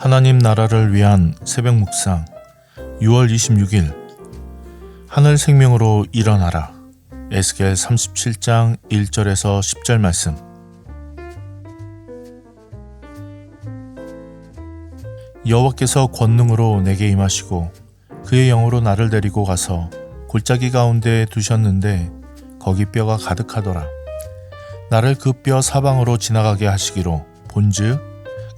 하나님 나라를 위한 새벽 묵상 6월 26일. 하늘 생명으로 일어나라. 에스겔 37장 1절에서 10절 말씀. 여호와께서 권능으로 내게 임하시고 그의 영으로 나를 데리고 가서 골짜기 가운데 두셨는데 거기 뼈가 가득하더라. 나를 그 뼈 사방으로 지나가게 하시기로 본즉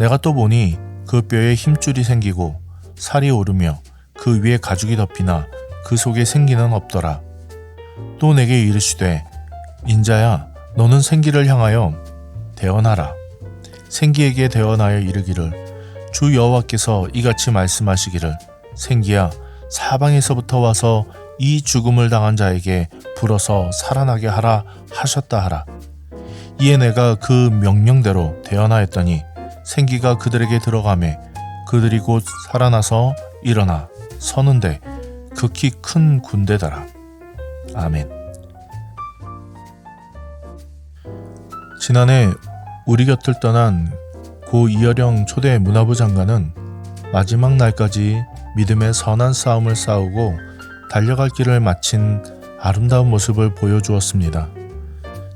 내가 또 보니 그 뼈에 힘줄이 생기고 살이 오르며 그 위에 가죽이 덮이나 그 속에 생기는 없더라. 또 내게 이르시되 인자야 너는 생기를 향하여 대언하라. 생기에게 대언하여 이르기를 주 여호와께서 이같이 말씀하시기를 생기야 사방에서부터 와서 이 죽음을 당한 자에게 불어서 살아나게 하라 하셨다 하라. 이에 내가 그 명령대로 대언하였더니 생기가 그들에게 들어가매 그들이 곧 살아나서 일어나 서는데 극히 큰 군대더라. 아멘. 지난해 우리 곁을 떠난 고 이여령 초대 문화부 장관은 마지막 날까지 믿음의 선한 싸움을 싸우고 달려갈 길을 마친 아름다운 모습을 보여주었습니다.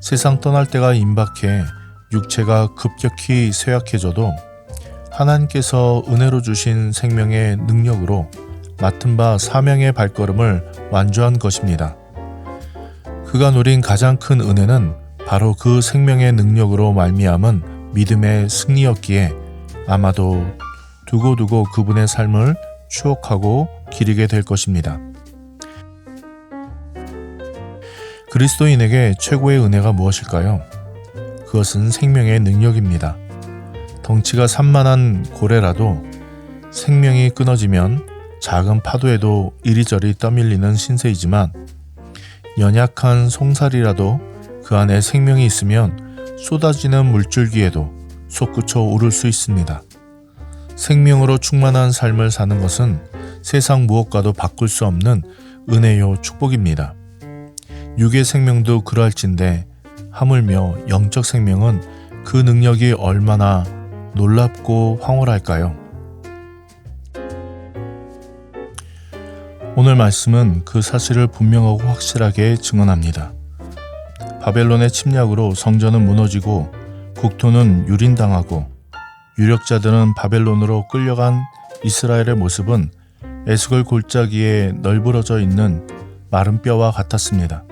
세상 떠날 때가 임박해 육체가 급격히 쇠약해져도 하나님께서 은혜로 주신 생명의 능력으로 맡은 바 사명의 발걸음을 완주한 것입니다. 그가 누린 가장 큰 은혜는 바로 그 생명의 능력으로 말미암은 믿음의 승리였기에 아마도 두고두고 그분의 삶을 추억하고 기리게 될 것입니다. 그리스도인에게 최고의 은혜가 무엇일까요? 그것은 생명의 능력입니다. 덩치가 산만한 고래라도 생명이 끊어지면 작은 파도에도 이리저리 떠밀리는 신세이지만 연약한 송사리라도 그 안에 생명이 있으면 쏟아지는 물줄기에도 솟구쳐 오를 수 있습니다. 생명으로 충만한 삶을 사는 것은 세상 무엇과도 바꿀 수 없는 은혜요 축복입니다. 육의 생명도 그러할진데 하물며 영적 생명은 그 능력이 얼마나 놀랍고 황홀할까요? 오늘 말씀은 그 사실을 분명하고 확실하게 증언합니다. 바벨론의 침략으로 성전은 무너지고 국토는 유린당하고 유력자들은 바벨론으로 끌려간 이스라엘의 모습은 에스골 골짜기에 널브러져 있는 마른 뼈와 같았습니다.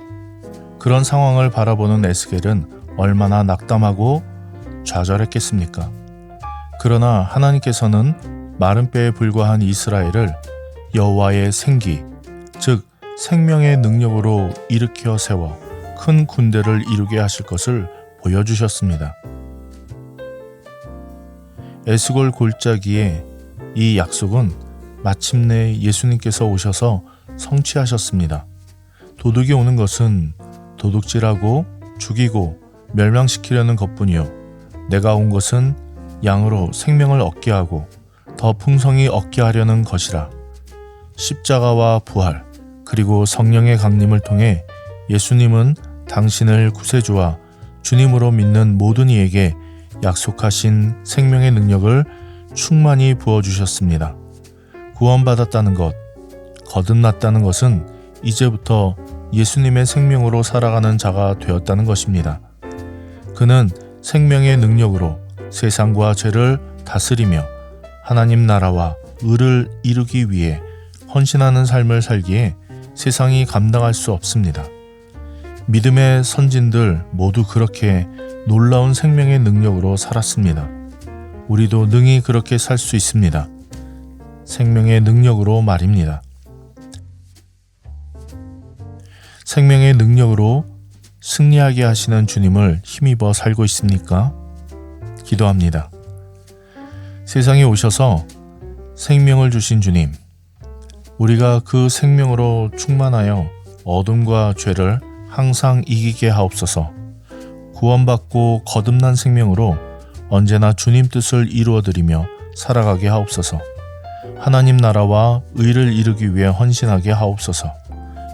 그런 상황을 바라보는 에스겔은 얼마나 낙담하고 좌절했겠습니까? 그러나 하나님께서는 마른 뼈에 불과한 이스라엘을 여호와의 생기, 즉 생명의 능력으로 일으켜 세워 큰 군대를 이루게 하실 것을 보여주셨습니다. 에스골 골짜기에 이 약속은 마침내 예수님께서 오셔서 성취하셨습니다. 도둑이 오는 것은 도둑질하고 죽이고 멸망시키려는 것뿐이요. 내가 온 것은 양으로 생명을 얻게 하고 더 풍성히 얻게 하려는 것이라. 십자가와 부활, 그리고 성령의 강림을 통해 예수님은 당신을 구세주와 주님으로 믿는 모든 이에게 약속하신 생명의 능력을 충만히 부어주셨습니다. 구원받았다는 것, 거듭났다는 것은 이제부터 예수님의 생명으로 살아가는 자가 되었다는 것입니다. 그는 생명의 능력으로 세상과 죄를 다스리며 하나님 나라와 의를 이루기 위해 헌신하는 삶을 살기에 세상이 감당할 수 없습니다. 믿음의 선진들 모두 그렇게 놀라운 생명의 능력으로 살았습니다. 우리도 능히 그렇게 살 수 있습니다. 생명의 능력으로 말입니다. 생명의 능력으로 승리하게 하시는 주님을 힘입어 살고 있습니까? 기도합니다. 세상에 오셔서 생명을 주신 주님, 우리가 그 생명으로 충만하여 어둠과 죄를 항상 이기게 하옵소서. 구원받고 거듭난 생명으로 언제나 주님 뜻을 이루어드리며 살아가게 하옵소서. 하나님 나라와 의를 이루기 위해 헌신하게 하옵소서.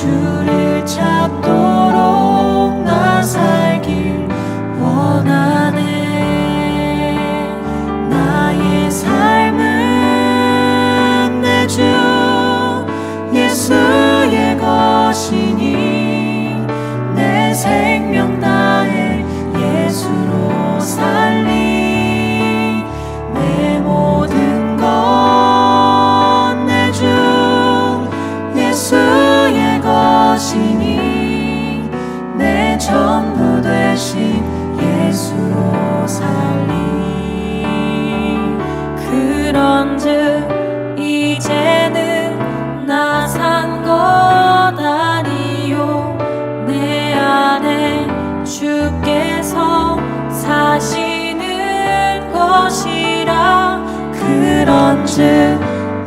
주를 찾도 그런즉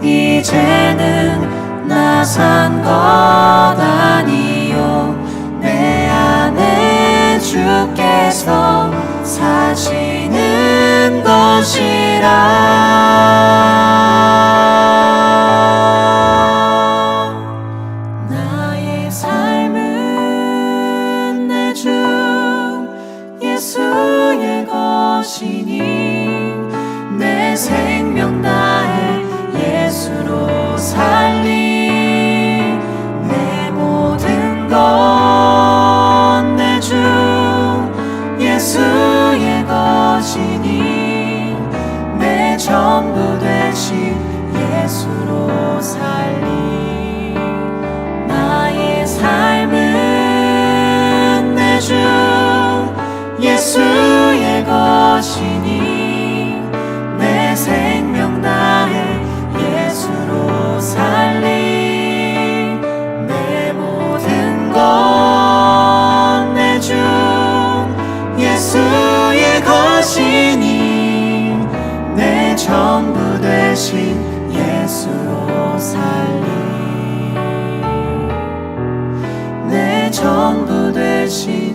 이제는 나 산 것 아니요. 내 안에 주께서 사시는 것이라 예수의 것이니 내 전부 대신 예수로 살리. 내 전부 대신